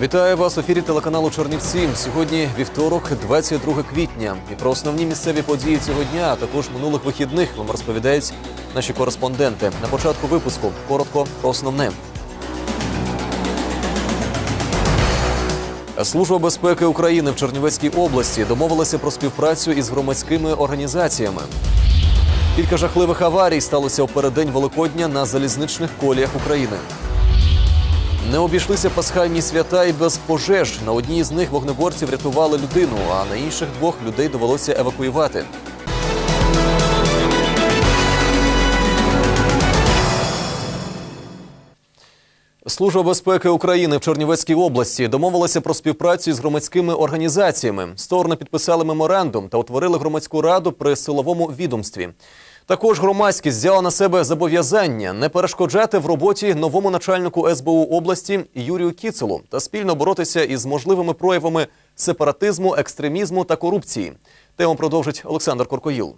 Вітаю вас в ефірі телеканалу Чернівці. Сьогодні вівторок, 22 квітня. І про основні місцеві події цього дня, а також минулих вихідних вам розповідають наші кореспонденти. На початку випуску коротко про основне. Служба безпеки України в Чернівецькій області домовилася про співпрацю із громадськими організаціями. Кілька жахливих аварій сталося у переддень Великодня на залізничних коліях України. Не обійшлися пасхальні свята і без пожеж. На одній з них вогнеборці врятували людину, а на інших двох людей довелося евакуювати. Служба безпеки України в Чернівецькій області домовилася про співпрацю з громадськими організаціями. Сторони підписали меморандум та утворили громадську раду при силовому відомстві. Також громадськість взяла на себе зобов'язання не перешкоджати в роботі новому начальнику СБУ області Юрію Кіцелу та спільно боротися із можливими проявами сепаратизму, екстремізму та корупції. Тему продовжить Олександр Коркоїл.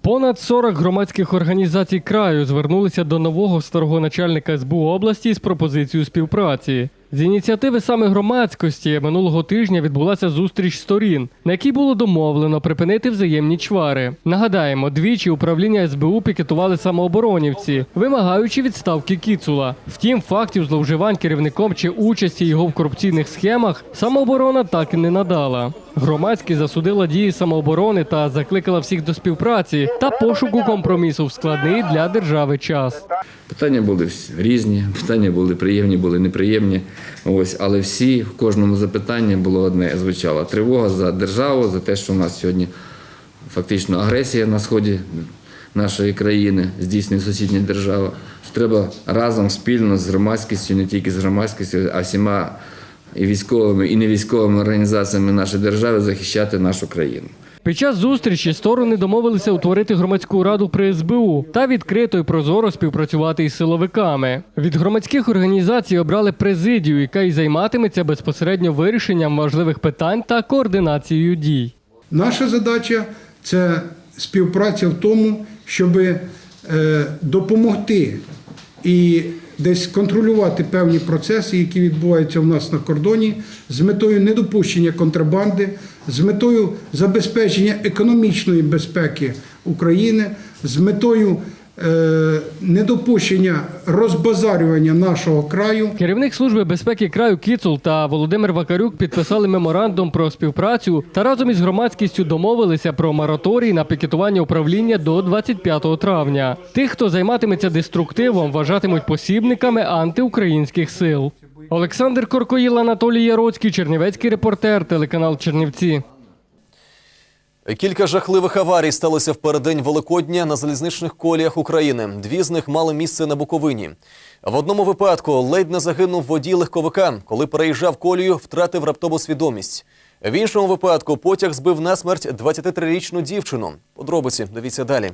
Понад 40 громадських організацій краю звернулися до нового старого начальника СБУ області з пропозицією співпраці. З ініціативи саме громадськості минулого тижня відбулася зустріч сторін, на якій було домовлено припинити взаємні чвари. Нагадаємо, двічі управління СБУ пікетували самооборонівці, вимагаючи відставки Кіцула. Втім, фактів зловживань керівником чи участі його в корупційних схемах самооборона так і не надала. Громадськість засудила дії самооборони та закликала всіх до співпраці та пошуку компромісу в складний для держави час. Питання були різні, питання були приємні, були неприємні. Ось, але всі в кожному запитанні було одне звучало тривога за державу, за те, що у нас сьогодні фактично агресія на сході нашої країни здійснює сусідня держава. Що треба разом спільно з громадськістю, не тільки з громадськістю, а всіма і військовими, і невійськовими організаціями нашої держави захищати нашу країну. Під час зустрічі сторони домовилися утворити громадську раду при СБУ та відкрито і прозоро співпрацювати із силовиками. Від громадських організацій обрали президію, яка й займатиметься безпосередньо вирішенням важливих питань та координацією дій. Наша задача це співпраця в тому, щоб е, допомогти і десь контролювати певні процеси, які відбуваються в нас на кордоні, з метою недопущення контрабанди, з метою забезпечення економічної безпеки України, з метою е, недопущення розбазарювання нашого краю. Керівник служби безпеки краю Кіцул та Володимир Вакарюк підписали меморандум про співпрацю та разом із громадськістю домовилися про мораторій на пікетування управління до 25 травня. Тих, хто займатиметься деструктивом, вважатимуть посібниками антиукраїнських сил. Олександр Коркоїл, Анатолій Яроцький, Чернівецький репортер, телеканал Чернівці. Кілька жахливих аварій сталося в переддень Великодня на залізничних коліях України. Дві з них мали місце на Буковині. В одному випадку ледь не загинув водій легковика, коли переїжджав колію, втратив раптову свідомість. В іншому випадку потяг збив насмерть 23-річну дівчину. Подробиці дивіться далі.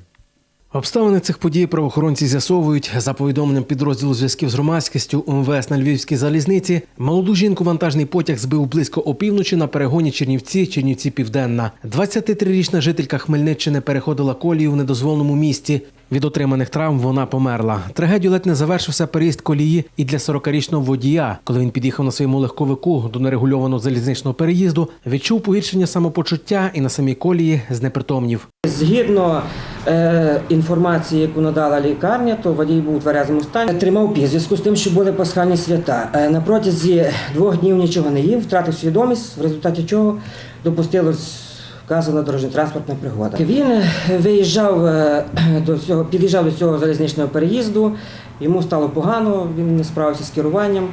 Обставини цих подій правоохоронці з'ясовують за повідомленням підрозділу зв'язків з громадськістю МВС на Львівській залізниці. Молоду жінку вантажний потяг збив близько опівночі на перегоні Чернівці, Чернівці Південна. 23-річна жителька Хмельниччини переходила колію в недозволеному місці. Від отриманих травм вона померла. Трагедію ледь не завершився переїзд колії і для 40-річного водія. Коли він під'їхав на своєму легковику до нерегульованого залізничного переїзду, відчув погіршення самопочуття і на самій колії знепритомнів. Згідно е, інформації, яку надала лікарня, то водій був у тверезому стані. Тримав пів зв'язку з тим, що були пасхальні свята. Е, на протязі двох днів нічого не їв, втратив свідомість, в результаті чого допустилось вказана дорожньо-транспортна пригода. Він е, виїжджав е, до цього, під'їжджав до цього залізничного переїзду, йому стало погано, він не справився з керуванням.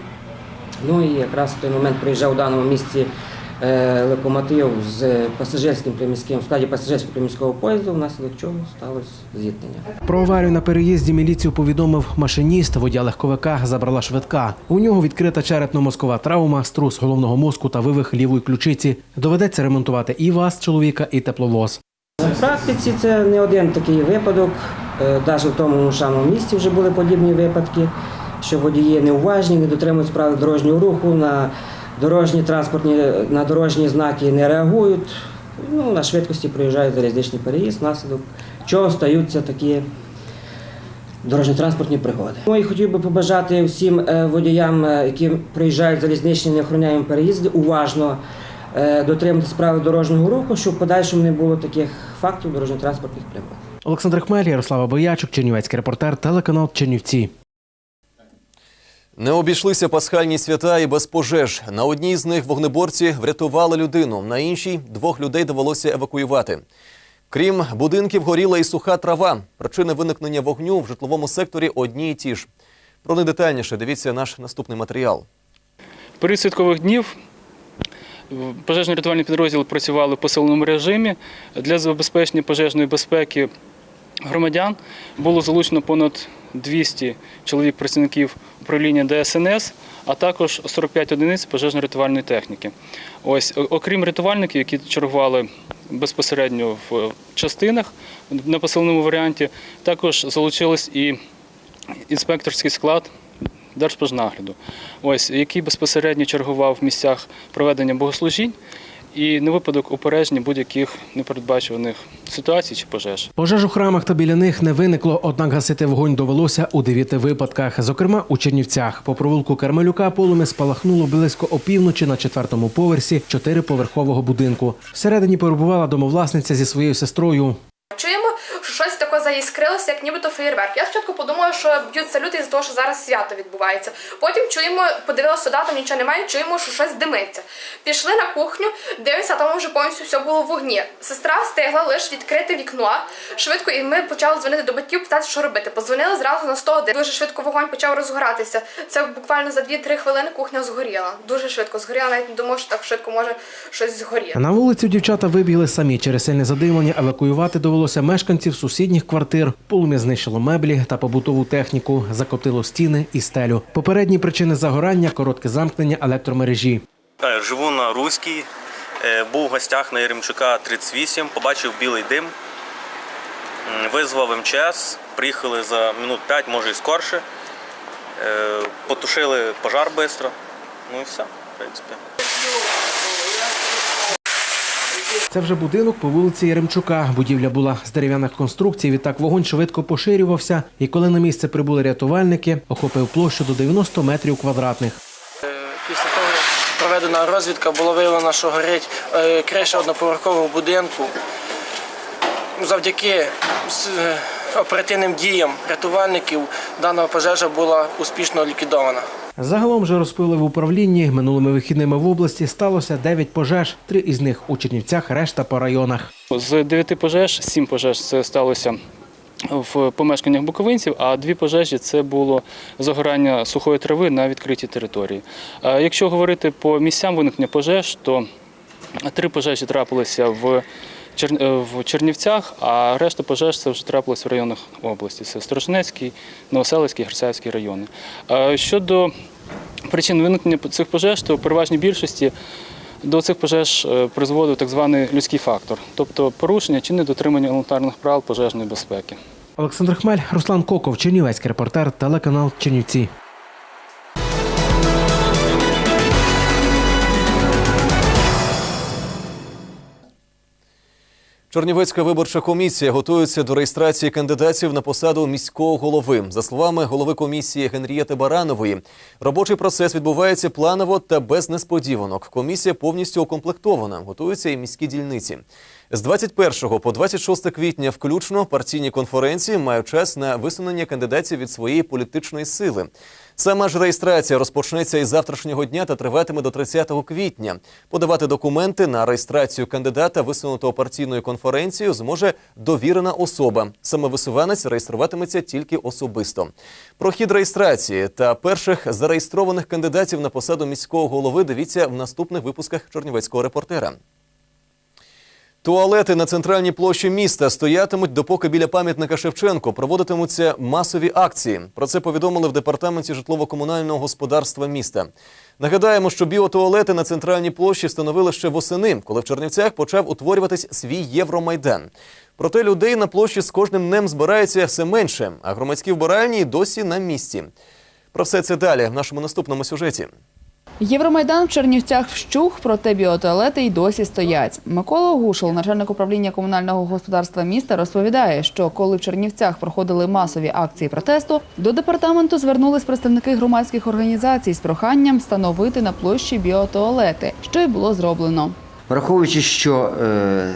Ну і якраз в той момент приїжджав у даному місці локомотив з пасажирським приміським в складі пасажирського приміського поїзду, внаслідок чого сталося зіткнення. Про аварію на переїзді міліцію повідомив машиніст. Водія легковика забрала швидка. У нього відкрита черепно-мозкова травма, струс головного мозку та вивих лівої ключиці. Доведеться ремонтувати і вас, чоловіка, і тепловоз. В практиці це не один такий випадок. Навіть в тому самому місті вже були подібні випадки, що водії неуважні, не дотримують правил дорожнього руху, на дорожні транспортні, на дорожні знаки не реагують. Ну, на швидкості проїжджають залізничний переїзд, внаслідок чого стаються такі дорожньо-транспортні пригоди. Ну і хотів би побажати всім е, водіям, е, які проїжджають залізничні неохороняємо переїзди, уважно е, дотримуватись правил дорожнього руху, щоб в подальшому не було таких фактів дорожньо-транспортних пригод. Олександр Хмель, Ярослава Боячук, Чернівецький репортер, телеканал Чернівці. Не обійшлися пасхальні свята і без пожеж. На одній з них вогнеборці врятували людину, на іншій двох людей довелося евакуювати. Крім будинків, горіла і суха трава. Причини виникнення вогню в житловому секторі одні й ті ж. Про них детальніше дивіться наш наступний матеріал. В період святкових днів пожежно-рятувальний підрозділ працювали в посиленому режимі. Для забезпечення пожежної безпеки громадян. Було залучено понад 200 чоловік працівників управління ДСНС, а також 45 одиниць пожежно-рятувальної техніки. Ось, окрім рятувальників, які чергували безпосередньо в частинах на посиленому варіанті, також залучились і інспекторський склад Держпожнагляду, ось який безпосередньо чергував в місцях проведення богослужінь і на випадок упередження будь-яких непередбачуваних ситуацій чи пожеж. Пожеж у храмах та біля них не виникло, однак гасити вогонь довелося у дев'яти випадках. Зокрема, у Чернівцях. По провулку Кармелюка полум'я спалахнуло близько опівночі на четвертому поверсі чотириповерхового будинку. Всередині перебувала домовласниця зі своєю сестрою. Чуємо, що щось таке заіскрилося, як нібито феєрверк. Я спочатку подумала, що б'ють салюти із-за того, що зараз свято відбувається. Потім чуємо, подивилася сюди, там нічого немає, чуємо, що щось димиться. Пішли на кухню, дивимося, там вже повністю все було в вогні. Сестра встигла лише відкрити вікно швидко, і ми почали дзвонити до батьків, питати, що робити. Позвонили зразу на 101. Дуже швидко вогонь почав розгоратися. Це буквально за 2-3 хвилини кухня згоріла. Дуже швидко згоріла, навіть не думав, що так швидко може щось згоріти. На вулицю дівчата вибігли самі через сильне задимлення. Евакуювати довелося мешканців сусідніх квартир. Полум'я знищило меблі та побутову техніку, закотило стіни і стелю. Попередні причини загорання коротке замкнення електромережі. Е, Живу на Руській, е, був в гостях на Єремчука 38, побачив білий дим, визвав МЧС, приїхали за минут 5, може і скорше, Е, потушили пожар швидко, ну і все, в принципі. Це вже будинок по вулиці Яремчука. Будівля була з дерев'яних конструкцій. Відтак вогонь швидко поширювався. І коли на місце прибули рятувальники, охопив площу до 90 метрів квадратних. Після того, як проведена розвідка, було виявлено, що горить е, криша одноповерхового будинку. Завдяки е, оперативним діям рятувальників дана пожежа була успішно ліквідована. Загалом же розпили в управлінні. Минулими вихідними в області сталося 9 пожеж, три із них у Чернівцях, решта по районах. З дев'яти пожеж, сім пожеж це сталося в помешканнях буковинців, а дві пожежі це було загорання сухої трави на відкритій території. Якщо говорити по місцям виникнення пожеж, то три пожежі трапилися в в Чернівцях, а решта пожеж це вже трапилось в районах області. Це Сторожнецький, Новоселицький, Герцаївський райони. Щодо причин виникнення цих пожеж, то в переважній більшості до цих пожеж е, призводив так званий людський фактор, тобто порушення чи недотримання елементарних правил пожежної безпеки. Олександр Хмель, Руслан Коков, Чернівецький репортер, телеканал Чернівці. Чернівецька виборча комісія готується до реєстрації кандидатів на посаду міського голови. За словами голови комісії Генрієти Баранової, робочий процес відбувається планово та без несподіванок. Комісія повністю укомплектована, готуються і міські дільниці. З 21 по 26 квітня включно партійні конференції мають час на висунення кандидатів від своєї політичної сили. Сама ж реєстрація розпочнеться із завтрашнього дня та триватиме до 30 квітня. Подавати документи на реєстрацію кандидата, висунутого партійною конференцією, зможе довірена особа. Саме висуванець реєструватиметься тільки особисто. Про хід реєстрації та перших зареєстрованих кандидатів на посаду міського голови дивіться в наступних випусках Чернівецького репортера. Туалети на центральній площі міста стоятимуть, допоки біля пам'ятника Шевченко проводитимуться масові акції. Про це повідомили в департаменті житлово-комунального господарства міста. Нагадаємо, що біотуалети на центральній площі встановили ще восени, коли в Чернівцях почав утворюватись свій Євромайдан. Проте людей на площі з кожним днем збирається все менше, а громадські вбиральні досі на місці. Про все це далі в нашому наступному сюжеті. Євромайдан в Чернівцях вщух, проте біотуалети й досі стоять. Микола Гушел, начальник управління комунального господарства міста, розповідає, що коли в Чернівцях проходили масові акції протесту, до департаменту звернулись представники громадських організацій з проханням встановити на площі біотуалети, що й було зроблено. Враховуючи, що е,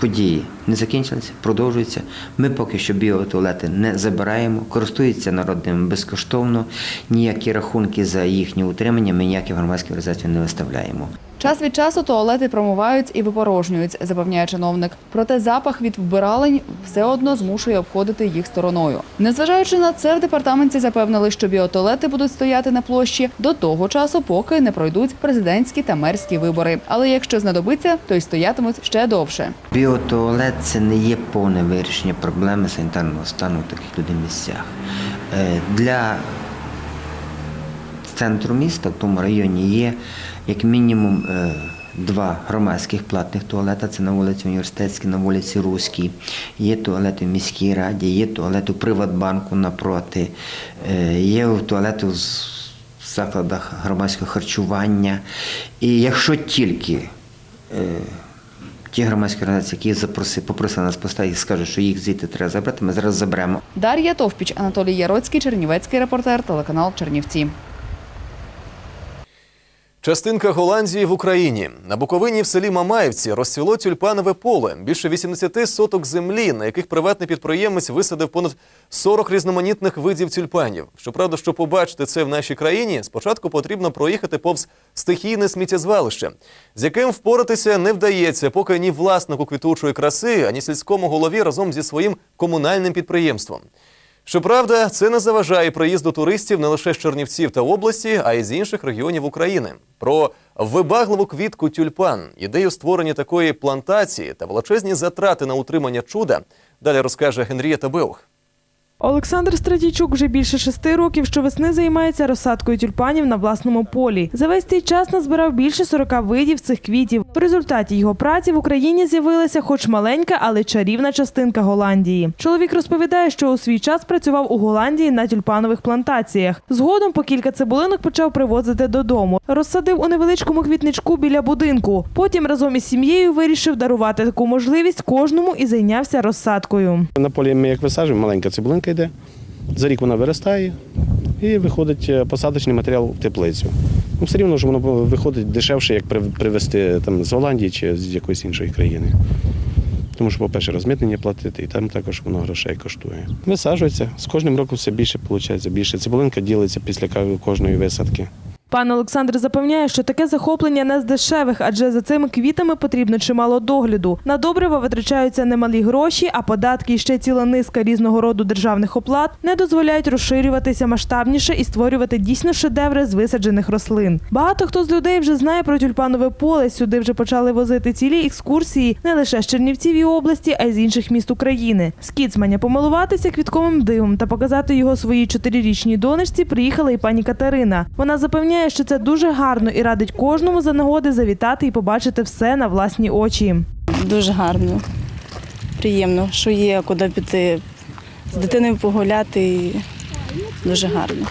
події не закінчилися, продовжуються, ми поки що біотуалети не забираємо, користуються народними безкоштовно, ніякі рахунки за їхнє утримання ми ніякі громадські організації не виставляємо. Час від часу туалети промивають і випорожнюють, запевняє чиновник. Проте запах від вбиралень все одно змушує обходити їх стороною. Незважаючи на це, в департаменті запевнили, що біотуалети будуть стояти на площі до того часу, поки не пройдуть президентські та мерські вибори. Але якщо знадобиться, то й стоятимуть ще довше. Біотуалет це не є повне вирішення проблеми санітарного стану в таких людей місцях. Е, Для центру міста в тому районі є як мінімум е, два громадських платних туалета. Це на вулиці Університетській, на вулиці Руській. Є туалети в міській раді, є туалет у Приватбанку напроти, е, є туалети в закладах громадського харчування. І якщо тільки е, ті громадські організації, які запроси, попросили нас поставити, скажуть, що їх звідти треба забрати, ми зараз заберемо. Дар'я Товпіч, Анатолій Яроцький, Чернівецький репортер, телеканал Чернівці. Частинка Голландії в Україні на Буковині в селі Мамаївці розцвіло тюльпанове поле. Більше 80 соток землі, на яких приватний підприємець висадив понад 40 різноманітних видів тюльпанів. Щоправда, щоб побачити це в нашій країні, спочатку потрібно проїхати повз стихійне сміттєзвалище, з яким впоратися не вдається, поки ні власнику квітучої краси, ані сільському голові разом зі своїм комунальним підприємством. Щоправда, це не заважає приїзду туристів не лише з Чернівців та області, а й з інших регіонів України. Про вибагливу квітку тюльпан, ідею створення такої плантації та величезні затрати на утримання чуда далі розкаже Генрієта Беух. Олександр Стратійчук вже більше шести років щовесни займається розсадкою тюльпанів на власному полі. За весь цей час назбирав більше 40 видів цих квітів. В результаті його праці в Україні з'явилася хоч маленька, але чарівна частинка Голландії. Чоловік розповідає, що у свій час працював у Голландії на тюльпанових плантаціях. Згодом по кілька цибулинок почав привозити додому. Розсадив у невеличкому квітничку біля будинку. Потім разом із сім'єю вирішив дарувати таку можливість кожному і зайнявся розсадкою. На полі ми як висаджуємо, маленька цибулинка йде. За рік вона виростає і виходить е, посадочний матеріал в теплицю. Ну, все рівно ж воно виходить дешевше, як привезти там, з Голландії чи з якоїсь іншої країни. Тому що, по-перше, розмитнення платити, і там також воно грошей коштує. Висаджується. З кожним роком все більше виходить, більше. Цибулинка ділиться після кожної висадки. Пан Олександр запевняє, що таке захоплення не з дешевих, адже за цими квітами потрібно чимало догляду. На добрива витрачаються немалі гроші, а податки і ще ціла низка різного роду державних оплат не дозволяють розширюватися масштабніше і створювати дійсно шедеври з висаджених рослин. Багато хто з людей вже знає про тюльпанове поле. Сюди вже почали возити цілі екскурсії не лише з Чернівців і області, а й з інших міст України. З помилуватися квітковим дивом та показати його своїй чотирирічній донечці приїхала і пані Катерина. Вона запевняє, що це дуже гарно і радить кожному за нагоди завітати і побачити все на власні очі. Дуже гарно, приємно, що є куди піти з дитиною погуляти. І дуже гарно.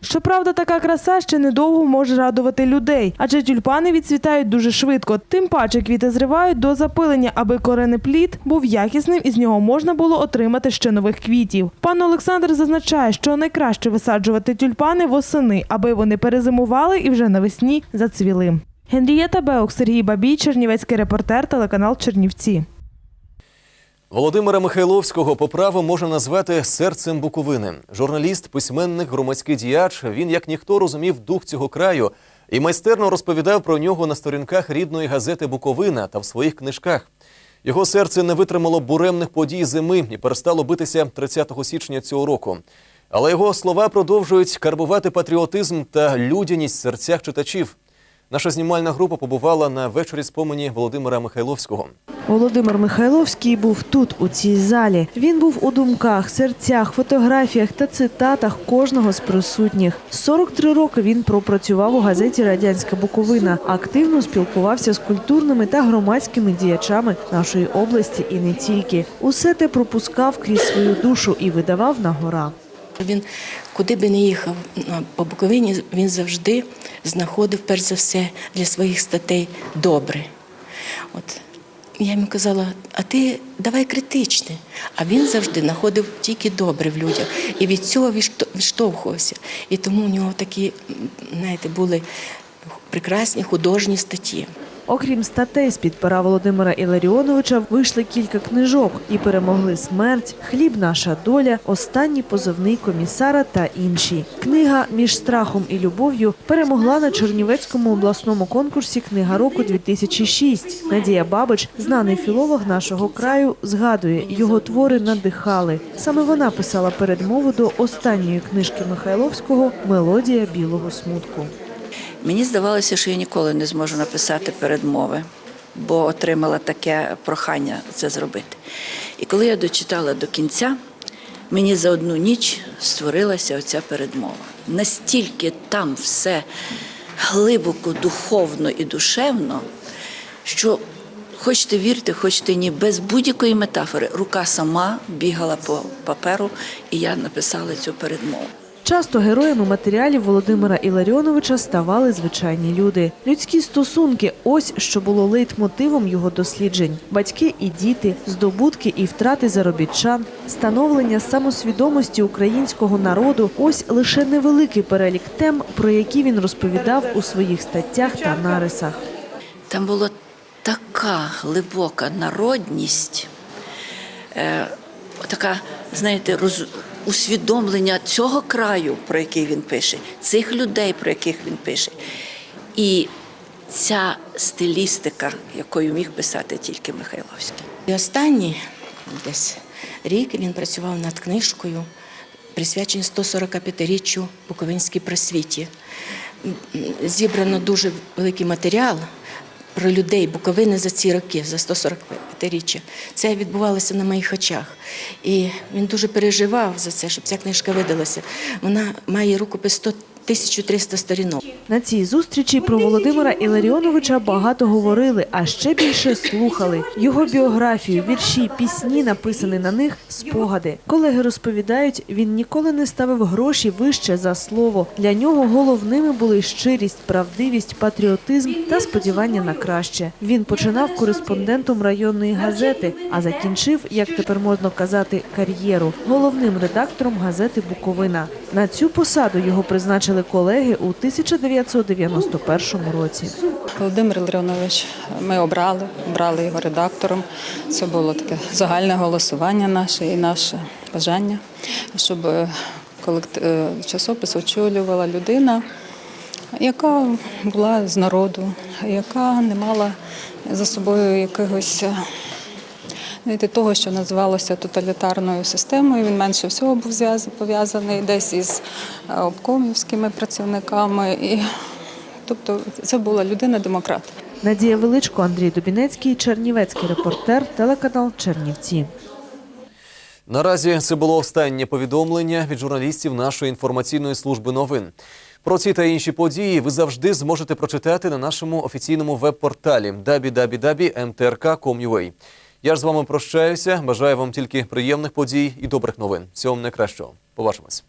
Щоправда, така краса ще недовго може радувати людей, адже тюльпани відцвітають дуже швидко. Тим паче квіти зривають до запилення, аби коренеплід був якісним і з нього можна було отримати ще нових квітів. Пан Олександр зазначає, що найкраще висаджувати тюльпани восени, аби вони перезимували і вже навесні зацвіли. Генрієта Беук, Сергій Бабій, Чернівецький репортер, телеканал Чернівці. Володимира Михайловського по праву можна назвати серцем Буковини. Журналіст, письменник, громадський діяч. Він як ніхто розумів дух цього краю і майстерно розповідав про нього на сторінках рідної газети Буковина та в своїх книжках. Його серце не витримало буремних подій зими і перестало битися 30 січня цього року. Але його слова продовжують карбувати патріотизм та людяність в серцях читачів. Наша знімальна група побувала на вечорі спомені Володимира Михайловського. Володимир Михайловський був тут, у цій залі. Він був у думках, серцях, фотографіях та цитатах кожного з присутніх. 43 роки він пропрацював у газеті Радянська Буковина. Активно спілкувався з культурними та громадськими діячами нашої області і не тільки. Усе те пропускав крізь свою душу і видавав на гора. Він куди би не їхав по Буковині, він завжди знаходив, перш за все, для своїх статей добре. От. Я йому казала, а ти давай критичне. А він завжди знаходив тільки добре в людях. І від цього відшто- відштовхувався. І тому у нього такі, знаєте, були прекрасні художні статті. Окрім статей з-під пера Володимира Іларіоновича, вийшли кілька книжок і перемогли смерть, хліб, наша доля, останній позовний комісара та інші. Книга між страхом і любов'ю перемогла на Чернівецькому обласному конкурсі Книга року 2006. Надія Бабич, знаний філолог нашого краю, згадує, його твори надихали. Саме вона писала передмову до останньої книжки Михайловського Мелодія білого смутку. Мені здавалося, що я ніколи не зможу написати передмови, бо отримала таке прохання це зробити. І коли я дочитала до кінця, мені за одну ніч створилася оця передмова. Настільки там все глибоко, духовно і душевно, що хочете вірте, хочете ні, без будь-якої метафори рука сама бігала по паперу, і я написала цю передмову. Часто героями матеріалів Володимира Іларіоновича ставали звичайні люди. Людські стосунки ось що було лейтмотивом його досліджень: батьки і діти, здобутки і втрати заробітчан, становлення самосвідомості українського народу ось лише невеликий перелік тем, про які він розповідав у своїх статтях та нарисах. Там була така глибока народність, е, така, знаєте, роз, усвідомлення цього краю, про який він пише, цих людей, про яких він пише. І ця стилістика, якою міг писати тільки Михайловський. І останній десь рік він працював над книжкою, присвяченою 145-річчю Буковинській просвіті. Зібрано дуже великий матеріал про людей Буковини за ці роки, за 145-річчя. Це відбувалося на моїх очах. І він дуже переживав за це, щоб ця книжка видалася. Вона має рукопис 100 1300 сторінок. На цій зустрічі про Володимира Іларіоновича багато говорили, а ще більше слухали. Його біографію, вірші, пісні, написані на них, спогади. Колеги розповідають, він ніколи не ставив гроші вище за слово. Для нього головними були щирість, правдивість, патріотизм та сподівання на краще. Він починав кореспондентом районної газети, а закінчив, як тепер можна казати, кар'єру головним редактором газети Буковина. На цю посаду його призначили колеги у 1991 році. Володимир Леонович ми обрали, обрали його редактором. Це було таке загальне голосування наше і наше бажання, щоб колект- е, часопис очолювала людина, яка була з народу, яка не мала за собою якогось. Знаєте, того, що називалося тоталітарною системою, він менше всього був пов'язаний десь із е, обкомівськими працівниками. І, тобто це була людина-демократ. Надія Величко, Андрій Дубінецький, Чернівецький репортер, телеканал Чернівці. Наразі це було останнє повідомлення від журналістів нашої інформаційної служби новин. Про ці та інші події ви завжди зможете прочитати на нашому офіційному веб-порталі www.mtrk.com.ua. Я ж з вами прощаюся. Бажаю вам тільки приємних подій і добрих новин. Всього найкращого. Побачимось.